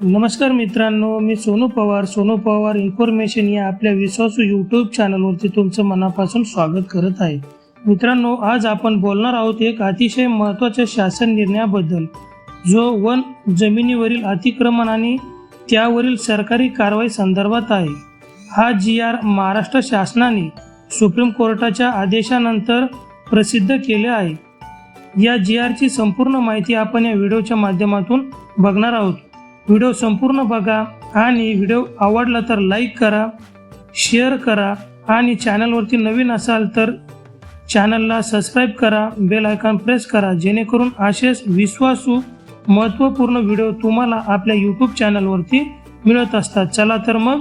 नमस्कार मित्रांनो मी सोनू पवार सोनू पवार इन्फॉर्मेशन या आपल्या विश्वासू यूट्यूब चॅनलवरती तुमचं मनापासून स्वागत करत आहे. मित्रांनो आज आपण बोलणार आहोत एक अतिशय महत्त्वाच्या शासन निर्णयाबद्दल जो वन जमिनीवरील अतिक्रमण आणि त्यावरील सरकारी कारवाई संदर्भात आहे. हा जी आर महाराष्ट्र शासनाने सुप्रीम कोर्टाच्या आदेशानंतर प्रसिद्ध केले आहे. या जी आरची संपूर्ण माहिती आपण या व्हिडिओच्या माध्यमातून बघणार आहोत. व्हिडिओ संपूर्ण बघा आणि व्हिडिओ आवडला तर लाईक करा शेअर करा आणि चॅनलवरती नवीन असाल तर चॅनलला सबस्क्राईब करा बेल आयकॉन प्रेस करा जेणेकरून असेच विश्वासू महत्त्वपूर्ण व्हिडिओ तुम्हाला आपल्या यूट्यूब चॅनलवरती मिळत असतात. चला तर मग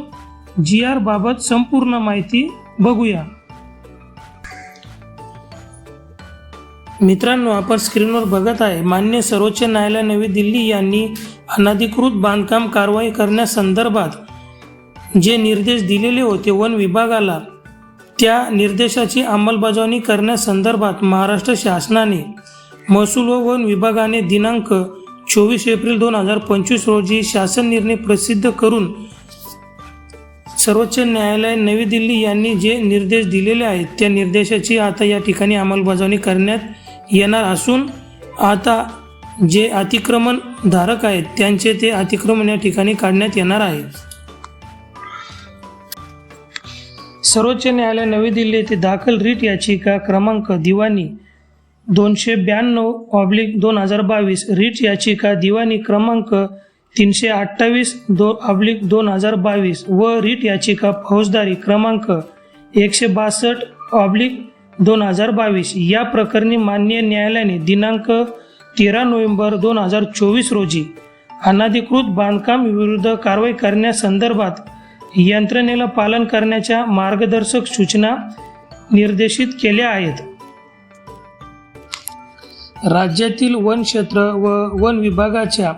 जी आरबाबत संपूर्ण माहिती बघूया. मित्रांनो आपण स्क्रीनवर बघत आहे मान्य सर्वोच्च न्यायालय नवी दिल्ली यांनी अनधिकृत बांधकाम कारवाई करण्यासंदर्भात जे निर्देश दिलेले होते वन विभागाला त्या निर्देशाची अंमलबजावणी करण्यासंदर्भात महाराष्ट्र शासनाने महसूल व वन विभागाने दिनांक चोवीस एप्रिल दोन हजार पंचवीस रोजी शासन निर्णय प्रसिद्ध करून सर्वोच्च न्यायालय नवी दिल्ली यांनी जे निर्देश दिलेले आहेत त्या निर्देशाची आता या ठिकाणी अंमलबजावणी करण्यात येणार असून आता जे अतिक्रमण धारक आहेत त्यांचे ते अतिक्रमण या ठिकाणी काढण्यात येणार आहे सर्वोच्च न्यायालय नवी दिल्ली येथे दाखल रीट याचिका क्रमांक दिवाणी दोनशे ब्याण्णव ऑब्लिक दोन हजार बावीस रीट याचिका दिवाणी क्रमांक तीनशे अठ्ठावीस दो ऑब्लिक दोन हजार बावीस व रीट याचिका फौजदारी क्रमांक एकशे बासष्ट ऑब्लिक दोन हजार बावीस. या प्रकरणी मान्य न्यायालयाने दिनांक तेरा नोव्हेंबर दोन हजार चोवीस रोजी अनाधिकृत बांधकाम विरुद्ध कारवाई करण्यासंदर्भात यंत्रणेला पालन करण्याच्या मार्गदर्शक सूचना निर्देशित केल्या आहेत. राज्यातील वन क्षेत्र व वन विभागाच्या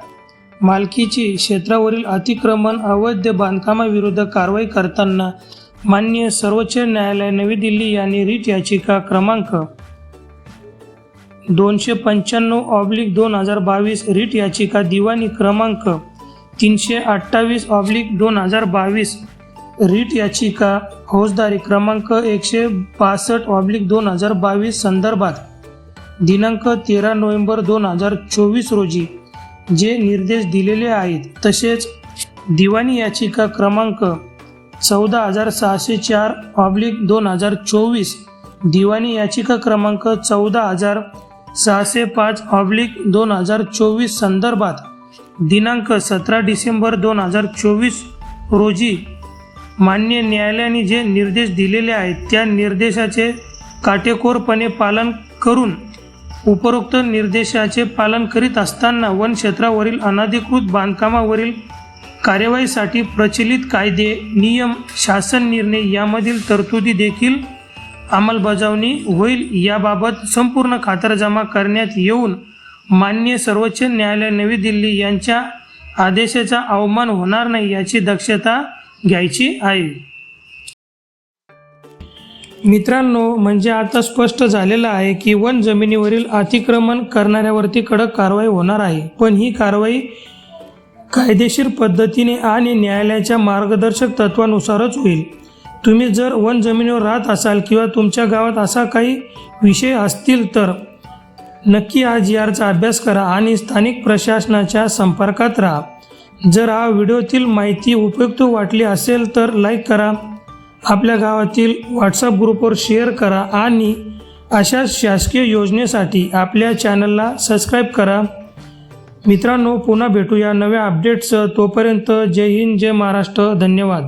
मालकीची क्षेत्रावरील अतिक्रमण अवैध बांधकामाविरुद्ध कारवाई करताना मान्य सर्वोच्च न्यायालय नवी दिल्ली यांनी रीट याचिका क्रमांक दोनशे पंच्याण्णव ऑब्लिक दोन हजार बावीस रीट याचिका दिवाणी क्रमांक तीनशे अठ्ठावीस ऑब्लिक दोन हजार बावीस रीट याचिका फौजदारी क्रमांक एकशे बासष्ट ऑब्लिक दोन हजार बावीस संदर्भात दिनांक तेरा नोव्हेंबर दोन हजार चोवीस रोजी जे निर्देश दिलेले आहेत तसेच दिवाणी याचिका क्रमांक चौदा हजार सहाशे चार ऑब्लिक दोन हजार चोवीस. दिवाणी याचिका क्रमांक चौदा हजार सहाशे पाच ऑब्लिक दोन हजार चोवीस संदर्भात दिनांक सतरा डिसेंबर दोन हजार चोवीस रोजी मान्य न्यायालयाने जे निर्देश दिलेले आहेत त्या निर्देशाचे काटेकोरपणे पालन करून उपरोक्त निर्देशाचे पालन करीत असताना वनक्षेत्रावरील अनाधिकृत अनधिकृत बांधकामावरील कार्यवाहीसाठी प्रचलित कायदे नियम शासन निर्णय यामधील तरतुदी देखील अंमलबजावणी होईल. याबाबत संपूर्ण खातरजमा करण्यात येऊन मान्य सर्वोच्च न्यायालय नवी दिल्ली यांच्या आदेशाचा अवमान होणार नाही याची दक्षता घ्यायची आहे. मित्रांनो म्हणजे आता स्पष्ट झालेलं आहे की वन जमिनीवरील अतिक्रमण करणाऱ्यावरती कडक कारवाई होणार आहे. पण ही कारवाई कायदेशीर पद्धतीने आणि न्यायालयाच्या मार्गदर्शक तत्वानुसारच होईल. तुम्ही जर वन जमिनीवर राहत असाल किंवा तुमच्या गावात असा काही विषय असतील तर नक्की आज यारचा अभ्यास करा आणि स्थानिक प्रशासनाच्या संपर्कात राहा. जर हा व्हिडिओतील माहिती उपयुक्त वाटली असेल तर लाईक करा. आपल्या गावातील व्हॉट्सअप ग्रुपवर शेअर करा आणि अशा शासकीय योजनेसाठी आपल्या चॅनलला सबस्क्राईब करा. मित्रांनो पुन्हा भेटूया नव्या अपडेट्स तोपर्यंत जय हिंद जय महाराष्ट्र. धन्यवाद.